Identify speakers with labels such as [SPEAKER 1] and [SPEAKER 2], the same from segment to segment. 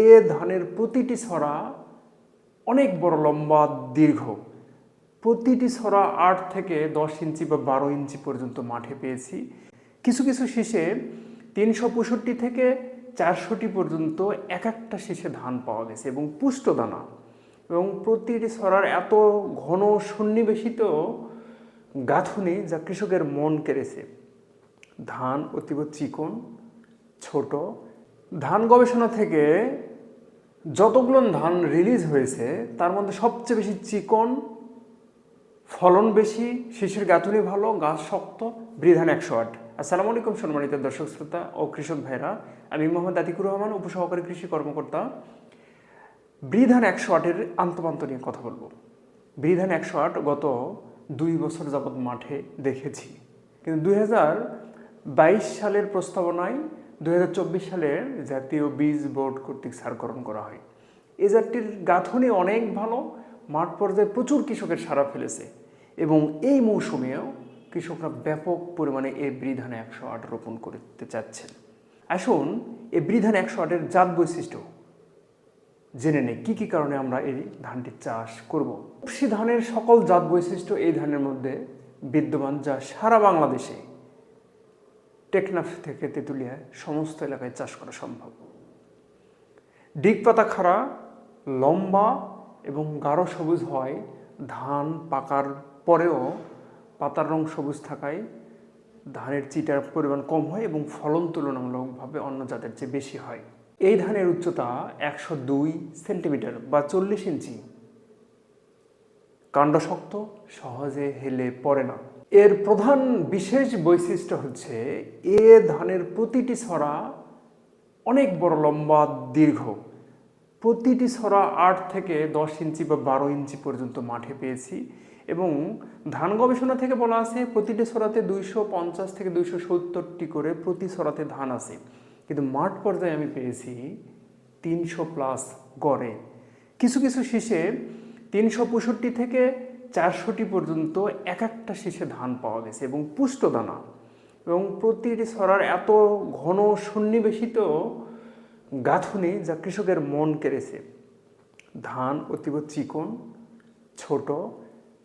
[SPEAKER 1] এ ধানের প্রতিটি ছড়া অনেক বড়, লম্বা, দীর্ঘ। প্রতিটি ছড়া আট থেকে দশ ইঞ্চি বা বারো ইঞ্চি পর্যন্ত মাঠে পেয়েছি। কিছু কিছু শীষে তিনশো পঁয়ষট্টি থেকে চারশোটি পর্যন্ত এক একটা শীষে ধান পাওয়া গেছে এবং পুষ্ট দানা। এবং প্রতিটি ছড়ার এত ঘন সন্নিবেশিত গাঁথুনি যা কৃষকের মন কেড়েছে। ধান অতীব চিকন, ছোট। ধান গবেষণা থেকে যতগুলো ধান রিলিজ হয়েছে, তার মধ্যে সবচেয়ে বেশি চিকন, ফলন বেশি শিশুর গাঁথুনি ভালো, গাছ শক্ত, বৃধান একশো আট। আসসালামু আলাইকুম সম্মানিত দর্শক শ্রোতা ও কৃষক ভাইরা। আমি মোহাম্মদ আতিকুর রহমান, উপসহকারী কৃষি কর্মকর্তা। বৃধান একশো আটের আন্তপান্ত নিয়ে কথা বলব। বৃধান একশো আট গত দুই বছর যাবৎ মাঠে দেখেছি। কিন্তু দুই হাজার বাইশ সালের প্রস্তাবনায় দুই হাজার চব্বিশ সালের জাতীয় বীজ বোর্ড কর্তৃক সারকরণ করা হয়। এ জাতটির গাঁথনি অনেক ভালো, মাঠ পর্যায়ে প্রচুর কৃষকের সারা ফেলেছে এবং এই মৌসুমেও কৃষকরা ব্যাপক পরিমাণে এ বৃধান একশো আট রোপণ করতে চাচ্ছেন। আসুন, এ বৃধান একশো আটের জাত বৈশিষ্ট্য জেনে নেই, কী কী কারণে আমরা এই ধানটির চাষ করব? উপসি ধানের সকল জাত বৈশিষ্ট্য এই ধানের মধ্যে বিদ্যমান যা সারা বাংলাদেশে টেকনাফ থেকে তেঁতুলিয়া সমস্ত এলাকায় চাষ করা সম্ভব। ডিগ পাতা খাড়া লম্বা এবং গাঢ় সবুজ হয়। ধান পাকার পরেও পাতার রং সবুজ থাকায় ধানের চিটার পরিমাণ কম হয় এবং ফলন তুলনামূলকভাবে অন্য জাতের চেয়ে বেশি হয়। এই ধানের উচ্চতা একশো দুই সেন্টিমিটার বা চল্লিশ ইঞ্চি। কাণ্ড শক্ত সহজে হেলে পড়ে না। এর প্রধান বিশেষ বৈশিষ্ট্য হচ্ছে এ ধানের প্রতিটি ছড়া অনেক বড়, লম্বা, দীর্ঘ। প্রতিটি ছড়া আট থেকে দশ ইঞ্চি বা বারো ইঞ্চি পর্যন্ত মাঠে পেয়েছি এবং ধান গবেষণা থেকে বলা আছে প্রতিটি ছড়াতে দুইশো পঞ্চাশ থেকে দুইশো সত্তরটি করে প্রতি ছড়াতে ধান আছে। কিন্তু মাঠ পর্যায়ে আমি পেয়েছি তিনশো প্লাস গড়ে। কিছু কিছু শীষে তিনশো পঁয়ষট্টি থেকে চারশোটি পর্যন্ত এক একটা শীষে ধান পাওয়া গেছে এবং পুষ্ট দানা। এবং প্রতিটি ছড়ার এত ঘন সন্নিবেশিত গাঁথুনি যা কৃষকের মন কেড়েছে। ধান অতীব চিকন, ছোট,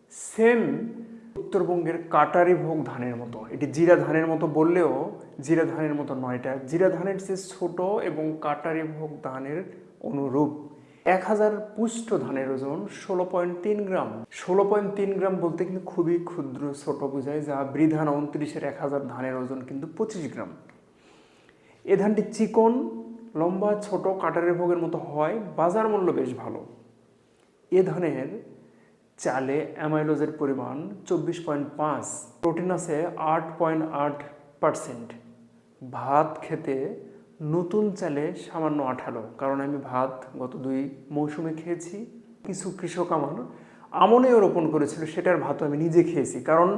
[SPEAKER 1] সেম উত্তরবঙ্গের কাটারি ভোগ ধানের মতো। এটি জিরা ধানের মতো বললেও জিরা ধানের মতো নয়, এটা জিরা ধানের চেয়ে ছোট এবং কাটারি ভোগ ধানের অনুরূপ। এক হাজার পুষ্ট ধানের ওজন ষোলো পয়েন্ট তিন গ্রাম। ষোলো পয়েন্ট তিন গ্রাম বলতে কিন্তু খুবই ক্ষুদ্র ছোট বোঝায়, যা বৃধান উনত্রিশের এক হাজার ধানের ওজন কিন্তু পঁচিশ গ্রাম। এ ধানটি চিকন, লম্বা, ছোট, কাটারের ভোগের মতো হয়, বাজার মূল্য বেশ ভালো। এ ধানের চালে অ্যামাইলোজের পরিমাণ চব্বিশ পয়েন্ট পাঁচ, প্রোটিন আছে আট পয়েন্ট আট পারসেন্ট। ভাত খেতে নতুন চালে সামান্য আঠালো, কারণ আমি ভাত গত দুই মৌসুমে খেয়েছি, কিছু কৃষক আমার আমনেও রোপণ করেছিল, সেটার ভাতও আমি নিজে খেয়েছি, কারণ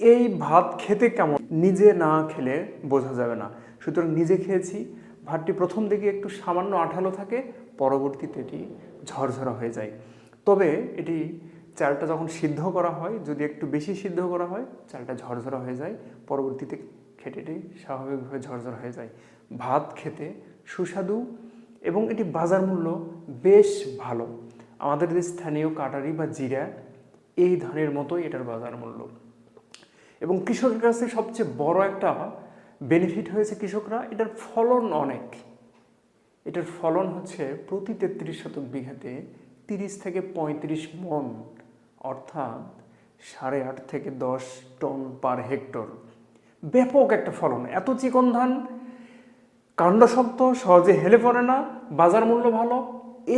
[SPEAKER 1] এই ভাত খেতে কেমন নিজে না খেলে বোঝা যাবে না। সুতরাং নিজে খেয়েছি, ভাতটি প্রথম দিকে একটু সামান্য আঠালো থাকে, পরবর্তীতে এটি ঝরঝরা হয়ে যায়। তবে এটি চালটা যখন সিদ্ধ করা হয়, যদি একটু বেশি সিদ্ধ করা হয়, চালটা ঝরঝরা হয়ে যায়, পরবর্তীতে খেটে এটি স্বাভাবিকভাবে ঝরঝর হয়ে যায়। ভাত খেতে সুস্বাদু এবং এটি বাজার মূল্য বেশ ভালো। আমাদের যে স্থানীয় কাটারি বা জিরা, এই ধানের মতোই এটার বাজার মূল্য। এবং কৃষকের কাছে সবচেয়ে বড় একটা বেনিফিট হয়েছে কৃষকরা, এটার ফলন অনেক। এটার ফলন হচ্ছে প্রতি তেত্রিশ শতক বিঘাতে তিরিশ থেকে পঁয়ত্রিশ মন, অর্থাৎ সাড়ে আট থেকে দশ টন পার হেক্টর। ব্যাপক একটা ফলন। এত চিকন ধান কাণ্ডশক্ত সহজে হেলে পড়ে না, বাজার মূল্য ভালো,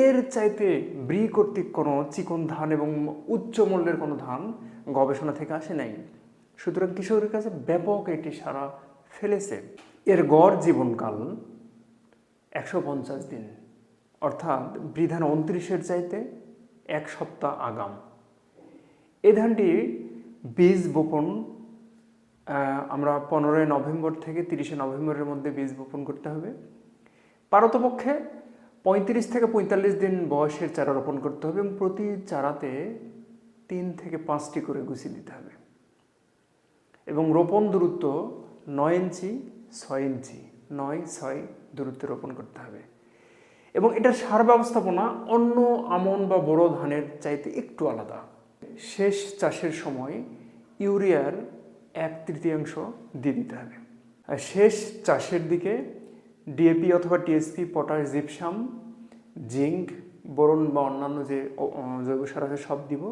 [SPEAKER 1] এর চাইতে ব্রি কর্তৃক কোনো চিকন ধান এবং উচ্চ মূল্যের কোনো ধান গবেষণা থেকে আসে নাই। সুতরাং কৃষকের কাছে ব্যাপক এটি সারা ফেলেছে। এর গড় জীবনকাল একশো পঞ্চাশ দিন, অর্থাৎ বৃধান উনত্রিশের চাইতে এক সপ্তাহ আগাম। এই ধানটি বীজ বপন আমরা পনেরোই নভেম্বর থেকে তিরিশে নভেম্বরের মধ্যে বীজ বপন করতে হবে। পারতপক্ষে পঁয়ত্রিশ থেকে পঁয়তাল্লিশ দিন বয়সের চারা রোপণ করতে হবে এবং প্রতি চারাতে তিন থেকে পাঁচটি করে গুছি দিতে হবে। এবং রোপণ দূরত্ব নয় ইঞ্চি, ছয় ইঞ্চি, নয়, ছয় দূরত্বে রোপণ করতে হবে। এবং এটার সার ব্যবস্থাপনা অন্য আমন বা বড় ধানের চাইতে একটু আলাদা। শেষ চাষের সময় ইউরিয়ার এক তৃতীয়াংশ দিয়ে দিতে হবে। আর শেষ চাষের দিকে ডিএপি অথবা TSP potash gypsum zinc boron বা অন্যান্য যে জৈব সার আছে, সব দিব।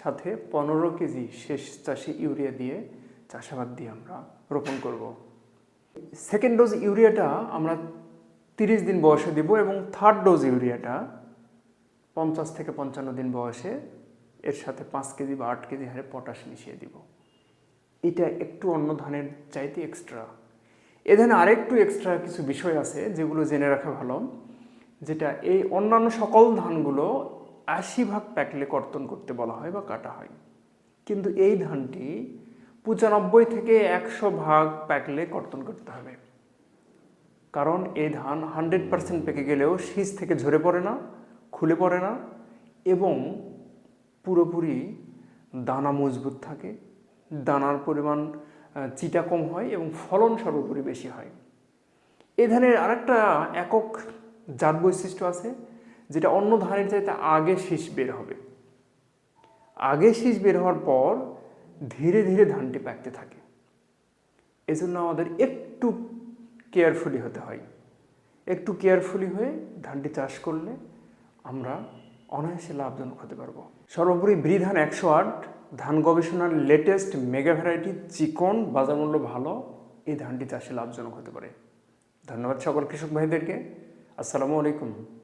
[SPEAKER 1] সাথে পনেরো কেজি শেষ চাষে ইউরিয়া দিয়ে চাষাবাদ দিয়ে আমরা রোপণ করব। সেকেন্ড ডোজ ইউরিয়াটা আমরা তিরিশ দিন বয়সে দিব এবং থার্ড ডোজ ইউরিয়াটা পঞ্চাশ থেকে পঞ্চান্ন দিন বয়সে এর সাথে পাঁচ কেজি বা আট কেজি হারে পটাশ মিশিয়ে দিব। এটা একটু অন্য ধানের চাইতে এক্সট্রা এ ধানে আরেকটু এক্সট্রা কিছু বিষয় আছে যেগুলো জেনে রাখা ভালো, যেটা এই অন্যান্য সকল ধানগুলো আশি ভাগ প্যাকলে কর্তন করতে বলা হয় বা কাটা হয়। কিন্তু এই ধানটি পঁচানব্বই থেকে একশো ভাগ প্যাকলে কর্তন করতে হবে। কারণ এই ধান হান্ড্রেড পার্সেন্ট পেকে গেলেও শীষ থেকে ঝরে পড়ে না, খুলে পড়ে না এবং পুরোপুরি দানা মজবুত থাকে। দানার পরিমাণ চিটা কম হয় এবং ফলন সর্বোপরি বেশি হয়। এ ধানের আরেকটা একক জাত বৈশিষ্ট্য আছে, যেটা অন্য ধানের চাইতে আগে শীষ বের হবে। আগে শীষ বের হওয়ার পর ধীরে ধীরে ধানটি পাকতে থাকে। এজন্য আমাদের একটু কেয়ারফুলি হতে হয়। একটু কেয়ারফুলি হয়ে ধানটি চাষ করলে আমরা অনায়াসে লাভজনক হতে পারব। সর্বোপরি বৃধান একশো আট ধান গবেষণার লেটেস্ট মেগা ভ্যারাইটি চিকন বাজার মূল্য ভালো, এই ধানটি চাষে লাভজনক হতে পারে। ধন্যবাদ সকল কৃষক ভাইদেরকে। আসসালামু আলাইকুম।